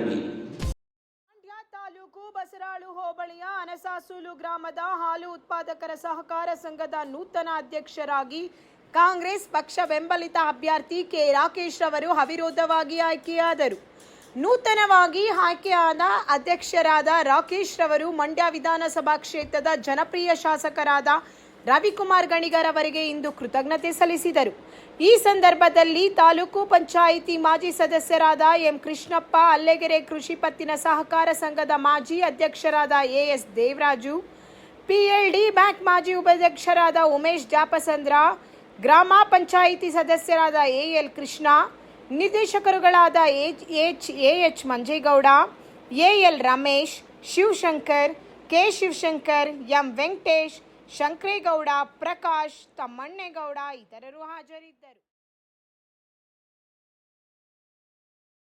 ಮಂಡ್ಯ ತಾಲೂಕು ಬಸರಾಳು ಹೋಬಳಿಯ ಅನಸಾಸೂಲು ಗ್ರಾಮದ ಹಾಲು ಉತ್ಪಾದಕರ ಸಹಕಾರ ಸಂಘದ ನೂತನ ಅಧ್ಯಕ್ಷರಾಗಿ ಕಾಂಗ್ರೆಸ್ ಪಕ್ಷ ಬೆಂಬಲಿತ ಅಭ್ಯರ್ಥಿ ಕೆ ರಾಕೇಶ್ ಅವರು ಅವಿರೋಧವಾಗಿ ಆಯ್ಕೆಯಾದರು. ನೂತನವಾಗಿ ಆಯ್ಕೆಯಾದ ಅಧ್ಯಕ್ಷರಾದ ರಾಕೇಶ್ ಅವರು ಮಂಡ್ಯ ವಿಧಾನಸಭಾ ಕ್ಷೇತ್ರದ ಜನಪ್ರಿಯ ಶಾಸಕರಾದ ರವಿಕುಮಾರ್ ಗಣಿಗರ್ ಅವರಿಗೆ ಇಂದು ಕೃತಜ್ಞತೆ ಸಲ್ಲಿಸಿದರು. ಈ ಸಂದರ್ಭದಲ್ಲಿ ತಾಲೂಕು ಪಂಚಾಯಿತಿ ಮಾಜಿ ಸದಸ್ಯರಾದ ಎಂ ಕೃಷ್ಣಪ್ಪ, ಅಲ್ಲೆಗೆರೆ ಕೃಷಿ ಪತ್ತಿನ ಸಹಕಾರ ಸಂಘದ ಮಾಜಿ ಅಧ್ಯಕ್ಷರಾದ ಎಎಸ್ ದೇವರಾಜು, ಪಿಎಲ್ಡಿ ಬ್ಯಾಂಕ್ ಮಾಜಿ ಉಪಾಧ್ಯಕ್ಷರಾದ ಉಮೇಶ್ ಜಾಪಸಂದ್ರ, ಗ್ರಾಮ ಪಂಚಾಯಿತಿ ಸದಸ್ಯರಾದ A L Krishna, ನಿರ್ದೇಶಕರುಗಳಾದ H H, A H Manjegowda, A L Ramesh, Shivashankar, K Shivashankar, M Venkatesh Shankaregowda Prakash Thammannegowda ಇತರರು ಹಾಜರಿದ್ದರು.